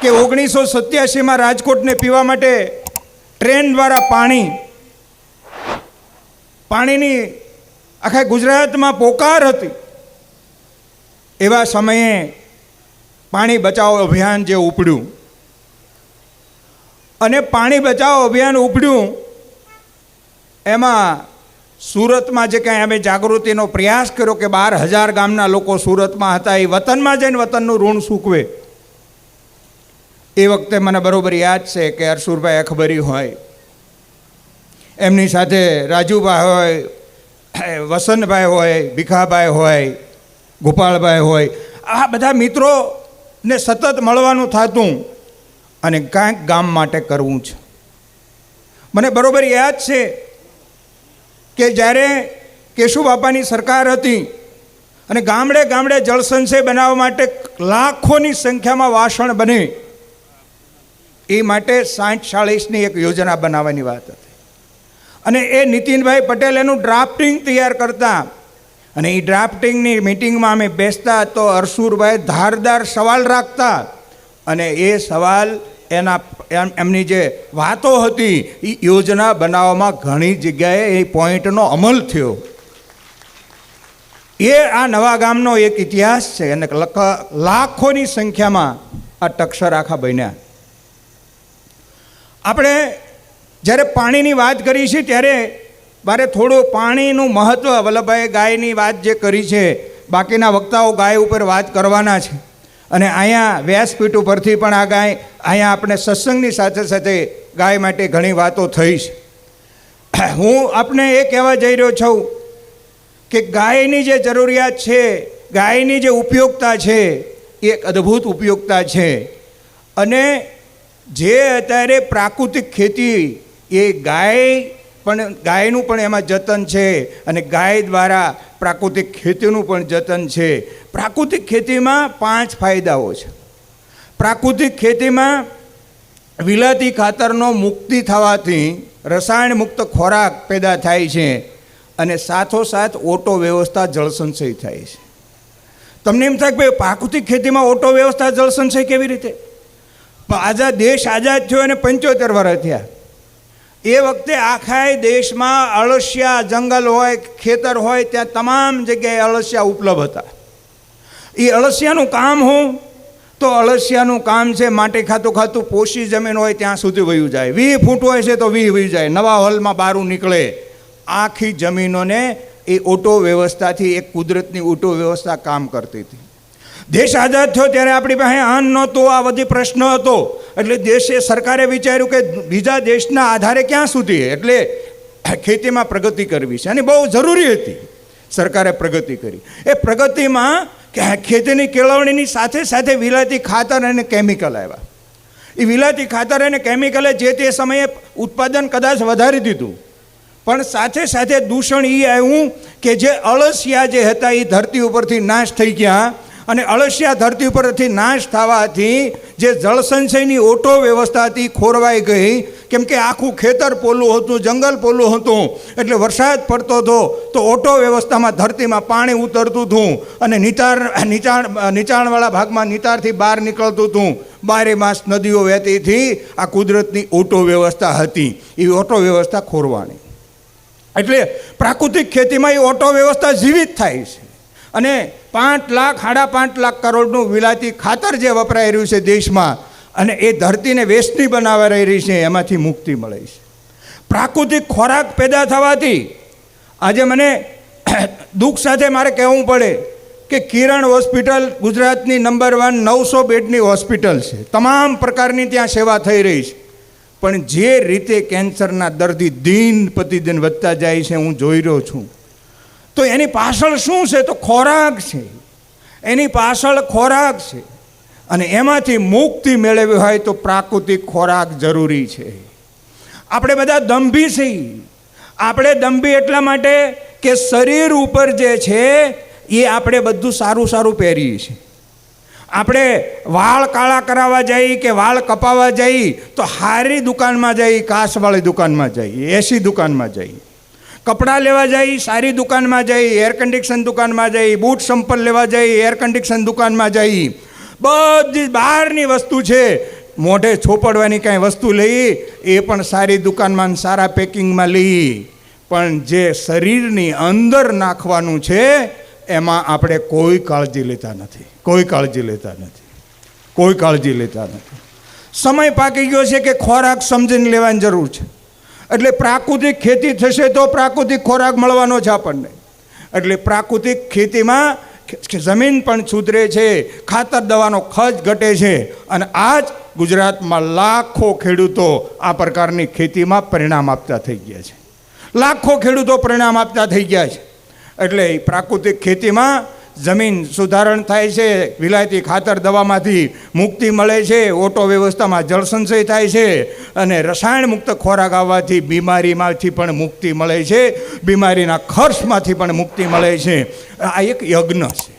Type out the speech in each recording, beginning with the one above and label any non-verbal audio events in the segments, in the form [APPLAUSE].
કે ઓગણીસો સત્યાસીમાં રાજકોટને પીવા માટે ટ્રેન દ્વારા પાણી, પાણીની આખા ગુજરાતમાં પોકાર હતી. એવા સમયે પાણી બચાવો અભિયાન જે ઉપડ્યું. અને પાણી બચાવો અભિયાન ઉપડ્યું, એમાં સુરતમાં જે કાંઈ અમે જાગૃતિનો પ્રયાસ કર્યો કે બાર હજાર ગામના લોકો સુરતમાં હતા, એ વતનમાં જઈને વતનનું ઋણ સૂકવે. એ વખતે મને બરોબર યાદ છે કે અરસુરભાઈ અખબરી હોય. એમની સાથે રાજુભાઈ હોય, [CLEARS THROAT] વસંતભાઈ હોય, ભીખાભાઈ હોય ગોપાલભાઈ હોય. આ બધા મિત્રોને સતત મળવાનું થતું અને કાંઈક ગામ માટે કરવું છે. મને બરોબર યાદ છે કે જ્યારે કેશુબાપાની સરકાર હતી અને ગામડે ગામડે જળસંચય બનાવવા માટે લાખોની સંખ્યામાં વાસણ બને એ માટે સાઠ ચાળીસની એક યોજના બનાવવાની વાત હતી. અને એ નીતિનભાઈ પટેલ એનું ડ્રાફ્ટિંગ તૈયાર કરતા. અને એ ડ્રાફ્ટિંગની મિટિંગમાં અમે બેસતા તો અરસુરભાઈ ધારદાર સવાલ રાખતા. અને એ સવાલ એના એમની જે વાતો હતી, એ યોજના બનાવવામાં ઘણી જગ્યાએ એ પોઈન્ટનો અમલ થયો. એ આ નવા ગામનો એક ઇતિહાસ છે. અને લખ- લાખોની સંખ્યામાં આ ટક્ષર આખા બન્યા. આપણે જ્યારે પાણીની વાત કરી છે, ત્યારે મારે થોડું પાણીનું મહત્ત્વ વલ્લભભાઈ ગાયની વાત જે કરી છે, બાકીના વક્તાઓ ગાય ઉપર વાત કરવાના છે. અને અહીંયા વ્યાસપીઠ ઉપરથી પણ આ ગાય, અહીંયા આપણે સત્સંગની સાથે સાથે ગાય માટે ઘણી વાતો થઈ છે. હું આપને એ કહેવા જઈ રહ્યો છું કે ગાયની જે જરૂરિયાત છે, ગાયની જે ઉપયોગતા છે, એ એક અદ્ભુત ઉપયોગતા છે. અને જે અત્યારે પ્રાકૃતિક ખેતી એ ગાય પણ ગાયનું પણ એમાં જતન છે અને ગાય દ્વારા પ્રાકૃતિક ખેતીનું પણ જતન છે. પ્રાકૃતિક ખેતીમાં પાંચ ફાયદાઓ છે. પ્રાકૃતિક ખેતીમાં વિલાતી ખાતરનો મુક્તિ થવાથી રસાયણ મુક્ત ખોરાક પેદા થાય છે અને સાથોસાથ ઓટો વ્યવસ્થા જળસંચય થાય છે. તમને એમ થાય કે ભાઈ પ્રાકૃતિક ખેતીમાં ઓટો વ્યવસ્થા જળસંચય કેવી રીતે? પણ આઝાદ દેશ આઝાદ થયો અને પંચોતેર વર્ષ થયા. એ વખતે આખાય દેશમાં અળસિયા જંગલ હોય, ખેતર હોય, ત્યાં તમામ જગ્યાએ અળસિયા ઉપલબ્ધ હતા. એ અળસિયાનું કામ હું, તો અળસિયાનું કામ છે માટે ખાતું ખાતું પોષી જમીન હોય ત્યાં સુધી વયું જાય. વી ફૂટ હોય છે તો વી વહી જાય. નવા હોલમાં બારું નીકળે. આખી જમીનોને એ ઓટો વ્યવસ્થાથી, એક કુદરતની ઓટો વ્યવસ્થા કામ કરતી હતી. દેશ આઝાદ થયો ત્યારે આપણી પાસે અન્ન નહોતું, આ બધી પ્રશ્ન હતો. એટલે દેશે સરકારે વિચાર્યું કે બીજા દેશના આધારે ક્યાં સુધી એટલે ખેતીમાં પ્રગતિ કરવી છે. અને બહુ જરૂરી હતી. સરકારે પ્રગતિ કરી. એ પ્રગતિમાં ખેતીની કેળવણીની સાથે સાથે વિલાતી ખાતર અને કેમિકલ આવ્યા. એ વિલાતી ખાતર અને કેમિકલે જે તે સમયે ઉત્પાદન કદાચ વધારી દીધું. પણ સાથે સાથે દૂષણ એ આવ્યું કે જે અળસિયા જે હતા એ ધરતી ઉપરથી નાશ થઈ ગયા. અને અળસિયા ધરતી ઉપરથી નાશ થવાથી જે જળસંચયની ઓટો વ્યવસ્થા હતી ખોરવાઈ ગઈ, કેમ કે આખું ખેતર પોલું હતું, જંગલ પોલું હતું, એટલે વરસાદ પડતો હતો, તો ઓટો વ્યવસ્થામાં ધરતીમાં પાણી ઉતરતું હતું અને નીચાણ નીચાણ, નીચાણવાળા ભાગમાં નીચાણથી બહાર નીકળતું હતું. બારે માસ નદીઓ વહેતીથી આ કુદરતની ઓટો વ્યવસ્થા હતી. એ ઓટો વ્યવસ્થા ખોરવાની. એટલે પ્રાકૃતિક ખેતીમાં એ ઓટો વ્યવસ્થા જીવિત થાય છે. અને પાંચ લાખ, સાડા પાંચ લાખ કરોડનું વિલાતી ખાતર જે વપરાઈ રહ્યું છે દેશમાં અને એ ધરતીને વેસ્ટની બનાવવા રહી રહી છે, એમાંથી મુક્તિ મળે છે. પ્રાકૃતિક ખોરાક પેદા થવાથી આજે મને [COUGHS] દુઃખ સાથે મારે કહેવું પડે કે કિરણ હોસ્પિટલ ગુજરાતની નંબર વન નવસો બેડની હોસ્પિટલ છે. તમામ પ્રકારની ત્યાં સેવા થઈ રહી છે. પણ જે રીતે કેન્સરના દર્દી દિન પ્રતિદિન વધતા જાય છે, હું જોઈ રહ્યો છું. તો એની પાછળ શું છે? તો ખોરાક છે. એની પાછળ ખોરાક છે. અને એમાંથી મુક્તિ મેળવવી હોય તો પ્રાકૃતિક ખોરાક જરૂરી છે. આપણે બધા દંભી છીએ. આપણે દંભી એટલા માટે કે શરીર ઉપર જે છે, એ આપણે બધું સારું સારું પહેરીએ છીએ. આપણે વાળ કાળા કરાવવા જઈએ કે વાળ કપાવવા જઈએ તો હારી દુકાનમાં જઈએ કાસવાળી દુકાનમાં જઈએ એસી દુકાનમાં જઈએ કપડાં લેવા જઈએ સારી દુકાનમાં જઈ એર કન્ડિશન દુકાનમાં જઈ, બૂટ સંપલ લેવા જઈએ એર કન્ડિશન દુકાનમાં જઈ. બધી બહારની વસ્તુ છે. મોઢે છોપડવાની કાંઈ વસ્તુ લઈ, એ પણ સારી દુકાનમાં સારા પેકિંગમાં લઈ. પણ જે શરીરની અંદર નાખવાનું છે, એમાં આપણે કોઈ કાળજી લેતા નથી. કોઈ કાળજી લેતા નથી. કોઈ કાળજી લેતા નથી. સમય પાકી ગયો છે કે ખોરાક સમજીને લેવાની જરૂર છે. એટલે પ્રાકૃતિક ખેતી થશે તો પ્રાકૃતિક ખોરાક મળવાનો છે આપણને. એટલે પ્રાકૃતિક ખેતીમાં જમીન પણ સુધરે છે, ખાતર દવાનો ખર્ચ ઘટે છે અને આજ ગુજરાતમાં લાખો ખેડૂતો આ પ્રકારની ખેતીમાં પરિણામ આપતા થઈ ગયા છે. લાખો ખેડૂતો પરિણામ આપતા થઈ ગયા છે. એટલે પ્રાકૃતિક ખેતીમાં જમીન સુધારણ થાય છે, વિલાયતી ખાતર દવામાંથી મુક્તિ મળે છે, ઓટો વ્યવસ્થામાં જળસંચય થાય છે અને રસાયણ મુક્ત ખોરાક આવવાથી બીમારીમાંથી પણ મુક્તિ મળે છે, બીમારીના ખર્ચમાંથી પણ મુક્તિ મળે છે. આ એક યજ્ઞ છે.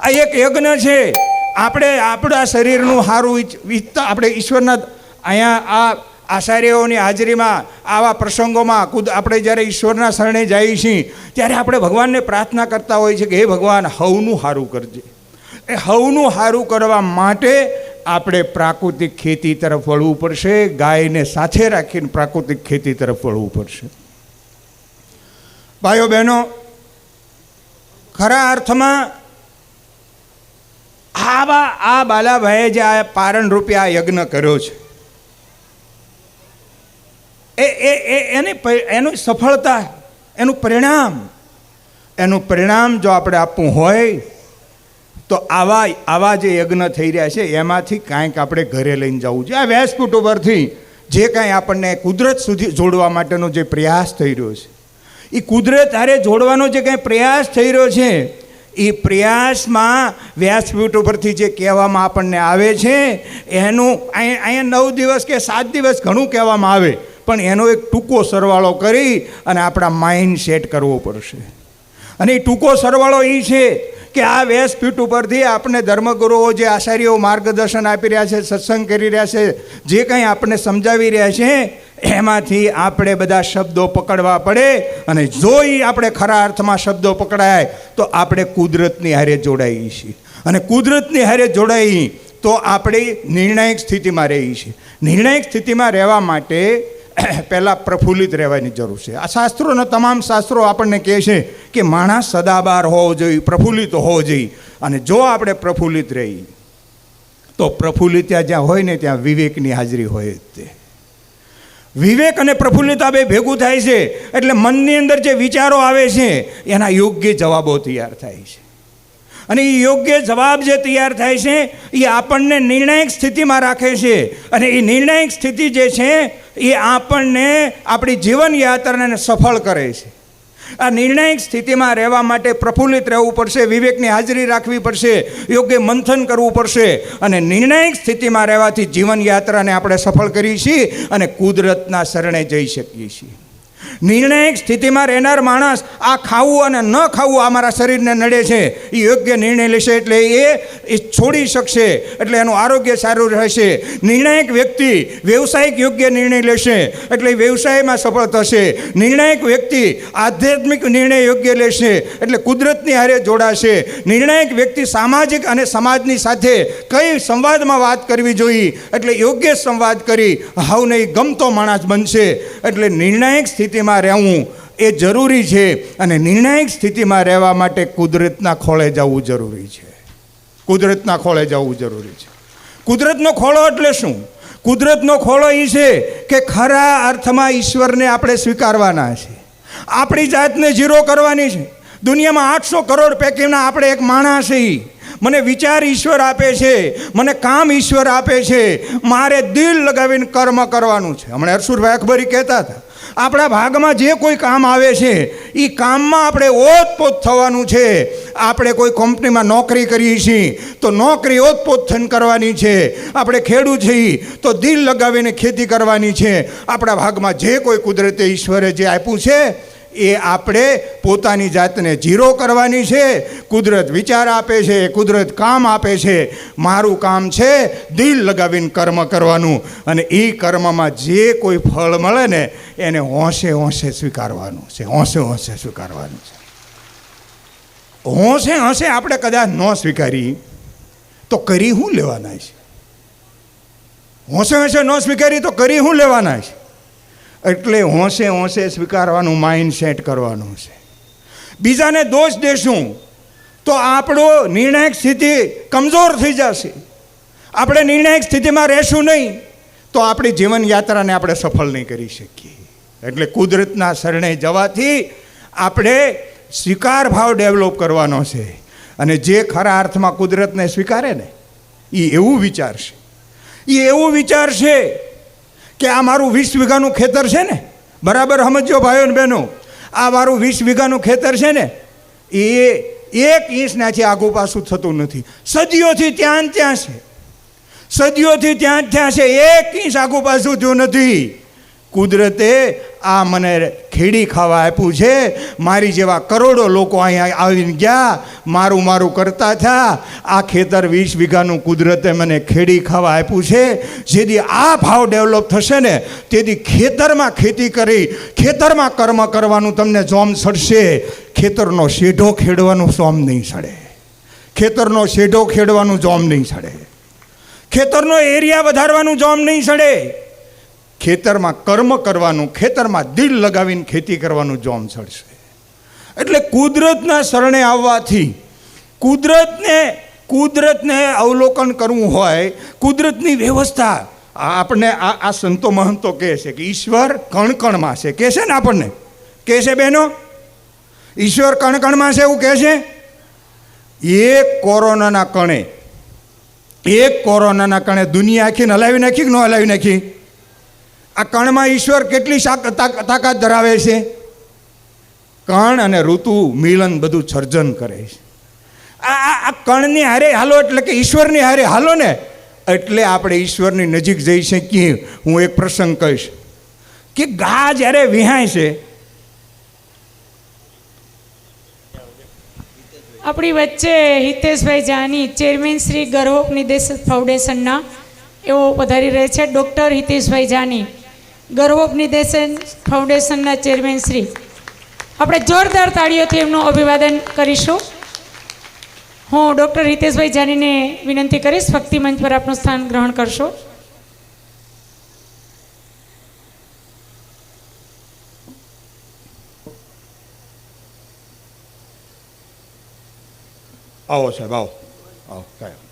આ એક યજ્ઞ છે. આપણે આપણા શરીરનું સારું ઈચ્છતા આપણે ઈશ્વરના અહીંયા આ આચાર્યોની હાજરીમાં આવા પ્રસંગોમાં ખુદ આપણે જ્યારે ઈશ્વરના શરણે જઈએ છીએ, ત્યારે આપણે ભગવાનને પ્રાર્થના કરતા હોઈએ છીએ કે, હે ભગવાન, હવનું સારું કરજે. એ હવનું સારું કરવા માટે આપણે પ્રાકૃતિક ખેતી તરફ વળવું પડશે, ગાયને સાથે રાખીને પ્રાકૃતિક ખેતી તરફ વળવું પડશે. ભાઈઓ બહેનો, ખરા અર્થમાં આવા આ બાલાભાઈએ જે આ પારણરૂપે આ યજ્ઞ કર્યો છે એ એ એ, એની એનું સફળતા, એનું પરિણામ. એનું પરિણામ જો આપણે આપવું હોય, તો આવા આવા જે યજ્ઞ થઈ રહ્યા છે, એમાંથી કાંઈક આપણે ઘરે લઈને જવું છે આ વ્યાસપીઠ ઉપરથી જે કાંઈ આપણને કુદરત સુધી જોડવા માટેનો જે પ્રયાસ થઈ રહ્યો છે એ કુદરત હારે જોડવાનો જે કાંઈ પ્રયાસ થઈ રહ્યો છે એ પ્રયાસમાં વ્યાસપીઠ ઉપરથી જે કહેવામાં આપણને આવે છે, એનું અહીંયા નવ દિવસ કે સાત દિવસ ઘણું કહેવામાં આવે. પણ એનો એક ટૂંકો સરવાળો કરી અને આપણા માઇન્ડ સેટ કરવો પડશે. અને એ ટૂંકો સરવાળો એ છે કે આ વ્યાસપીઠ ઉપરથી આપણે ધર્મગુરુઓ જે આચાર્યો માર્ગદર્શન આપી રહ્યા છે, સત્સંગ કરી રહ્યા છે, જે કંઈ આપણને સમજાવી રહ્યા છે, એમાંથી આપણે બધા શબ્દો પકડવા પડે અને જો એ આપણે ખરા અર્થમાં શબ્દો પકડાય, તો આપણે કુદરતની હારે જોડાઈએ છીએ. અને કુદરતની હારે જોડાઈ તો આપણે નિર્ણાયક સ્થિતિમાં રહીએ છીએ. નિર્ણાયક સ્થિતિમાં રહેવા માટે [CLEARS THROAT] પહેલાં પ્રફુલ્લિત રહેવાની જરૂર છે. આ શાસ્ત્રોના તમામ શાસ્ત્રો આપણને કહે છે કે માણસ સદાબાર હોવો જોઈએ, પ્રફુલ્લિત હોવો જોઈએ. અને જો આપણે પ્રફુલ્લિત રહીએ તો પ્રફુલ્લિત જ્યાં હોય ને ત્યાં વિવેકની હાજરી હોય તે. વિવેક અને પ્રફુલ્લિતા બે ભેગું થાય છે. એટલે મનની અંદર જે વિચારો આવે છે, એના યોગ્ય જવાબો તૈયાર થાય છે. અને એ યોગ્ય જવાબ જે તૈયાર થાય છે, એ આપણને નિર્ણાયક સ્થિતિમાં રાખે છે. અને એ નિર્ણાયક સ્થિતિ જે છે, એ આપણને આપણી જીવન યાત્રાને સફળ કરે છે. આ નિર્ણાયક સ્થિતિમાં રહેવા માટે પ્રફુલ્લિત રહેવું પડશે, વિવેકની હાજરી રાખવી પડશે, યોગ્ય મંથન કરવું પડશે. અને નિર્ણાયક સ્થિતિમાં રહેવાથી જીવન યાત્રાને આપણે સફળ કરીએ છીએ અને કુદરતના શરણે જઈ શકીએ છીએ. નિર્ણાયક સ્થિતિમાં રહેનાર માણસ આ ખાવું અને ન ખાવું આ મારા શરીરને નડે છે. એ યોગ્ય નિર્ણય લેશે એટલે એ એ છોડી શકશે. એટલે એનું આરોગ્ય સારું રહેશે. નિર્ણાયક વ્યક્તિ વ્યવસાયિક યોગ્ય નિર્ણય લેશે એટલે વ્યવસાયમાં સફળ થશે. નિર્ણાયક વ્યક્તિ આધ્યાત્મિક નિર્ણય યોગ્ય લેશે એટલે કુદરતની હારે જોડાશે. નિર્ણાયક વ્યક્તિ સામાજિક અને સમાજની સાથે કઈ સંવાદમાં વાત કરવી જોઈએ? એટલે યોગ્ય સંવાદ કરી. હાવ નહીં, ગમતો માણસ બનશે. એટલે નિર્ણાયક સ્થિતિમાં રહેવું એ જરૂરી છે અને નિર્ણાયક સ્થિતિમાં રહેવા માટે કુદરતના ખોળે જવું જરૂરી છે. કુદરતના ખોળે જવું જરૂરી છે. કુદરતનો ખોળો એટલે શું? કુદરતનો ખોળો એ છે કે ખરા અર્થમાં ઈશ્વરને આપણે સ્વીકારવાના છે. આપણી જાતને ઝીરો કરવાની છે. દુનિયામાં આઠસો કરોડ પૈકીના આપણે એક માણસ છીએ. મને વિચાર ઈશ્વર આપે છે, મને કામ ઈશ્વર આપે છે, મારે દિલ લગાવીને કર્મ કરવાનું છે. હમણાં હરસુરભાઈ અકબરી કહેતા હતા, આપણા ભાગમાં જે કોઈ કામ આવે છે એ કામમાં આપણે ઓતપોત થવાનું છે. આપણે કોઈ કંપનીમાં નોકરી કરીએ છીએ, તો નોકરી ઓતપોત થઈને કરવાની છે. આપણે ખેડૂત છીએ, તો દિલ લગાવીને ખેતી કરવાની છે. આપણા ભાગમાં જે કોઈ કુદરતે ઈશ્વરે જે આપ્યું છે એ આપણે પોતાની જાતને જીરો કરવાની છે, કુદરત વિચાર આપે છે, કુદરત કામ આપે છે. મારું કામ છે દિલ લગાવીને કર્મ કરવાનું અને એ કર્મમાં જે કોઈ ફળ મળે ને એને હોંશે હોંશે સ્વીકારવાનું છે, હોંશે હોંશે સ્વીકારવાનું છે. હોંશે હોંશે આપણે કદાચ ન સ્વીકારી, તો કરી શું લેવાના છે? હોંશે હોંશે ન સ્વીકારી તો કરી શું લેવાના છે? એટલે હોંશે હોંશે સ્વીકારવાનું માઇન્ડ સેટ કરવાનું છે. બીજાને દોષ દેશું તો આપણો નિર્ણાયક સ્થિતિ કમજોર થઈ જશે. આપણે નિર્ણાયક સ્થિતિમાં રહેશું નહીં તો આપણી જીવન યાત્રાને આપણે સફળ નહીં કરી શકીએ. એટલે કુદરતના શરણે જવાથી આપણે સ્વીકાર ભાવ ડેવલપ કરવાનો છે. અને જે ખરા અર્થમાં કુદરતને સ્વીકારે ને એ એવું વિચારશે. એ એવું વિચારશે કે આ મારું વીસ વીઘાનું ખેતર છે ને? બરાબર સમજો ભાઈઓ ને બહેનો? આ મારું વીસ વીઘાનું ખેતર છે ને, એ એક ઇંચનાથી આગુ પાછું થતું નથી. સદીઓથી ત્યાં ત્યાં છે. સદીઓથી ત્યાં ત્યાં છે, એક ઇંચ આગુ પાછું થયું નથી. કુદરતે આ મને ખેડી ખાવા આપ્યું છે. મારી જેવા કરોડો લોકો અહીંયા આવીને ગયા. મારું મારું કરતા થયા. આ ખેતર વીસ વીઘાનું કુદરતે મને ખેડી ખાવા આપ્યું છે. જેથી આ ભાવ ડેવલપ થશે ને, તેથી ખેતરમાં ખેતી કરી, ખેતરમાં કર્મ કરવાનું તમને જોમ સડશે. ખેતરનો શેઢો ખેડવાનું જોમ નહીં સડે. ખેતરનો શેઢો ખેડવાનું જોમ નહીં સડે. ખેતરનો એરિયા વધારવાનું જોમ નહીં સડે. ખેતરમાં કર્મ કરવાનું, ખેતરમાં દિલ લગાવીને ખેતી કરવાનું જોમ ચડશે એટલે કુદરતના શરણે આવવાથી કુદરતને કુદરતને અવલોકન કરવું હોય, કુદરતની વ્યવસ્થા આપણને આ આ સંતો મહંતો કહે છે કે ઈશ્વર કણકણમાં છે. કહે છે ને આપણને? કહે છે બહેનો ઈશ્વર કણકણમાં છે એવું કહે છે? એક કોરોનાના કણે, એક કોરોનાના કણે દુનિયા આખીને હલાવી નાખી કે ન હલાવી નાખી? આ કણમાં ઈશ્વર કેટલી તાકાત ધરાવે છે? કણ અને ઋતુ, મિલન બધું સર્જન કરે છે. આ આ- કણની હારે હાલો એટલે કે ઈશ્વરની હારે હાલો ને, એટલે આપણે ઈશ્વરની નજીક જઈ શકીએ. હું એક પ્રસંગ કહીશ. કે ગા જ્યારે વિહાય છે, આપણી વચ્ચે હિતેશભાઈ જાની, ચેરમેન શ્રી ગર્વોપ નિદેશક ફાઉન્ડેશનના એવો પધારી રહે છે. ડૉક્ટર હિતેશભાઈ જાની. ગર્વોપ નિદેશન ફાઉન્ડેશનના ચેરમેન શ્રી. આપણે જોરદાર તાળીઓથી એમનું અભિવાદન કરીશું. હું ડૉક્ટર હિતેશભાઈ જાનીને વિનંતી કરીશ, ભક્તિ મંચ પર આપનું સ્થાન ગ્રહણ કરશો. આવો સાહેબ, આવો. આવો, સાહેબ.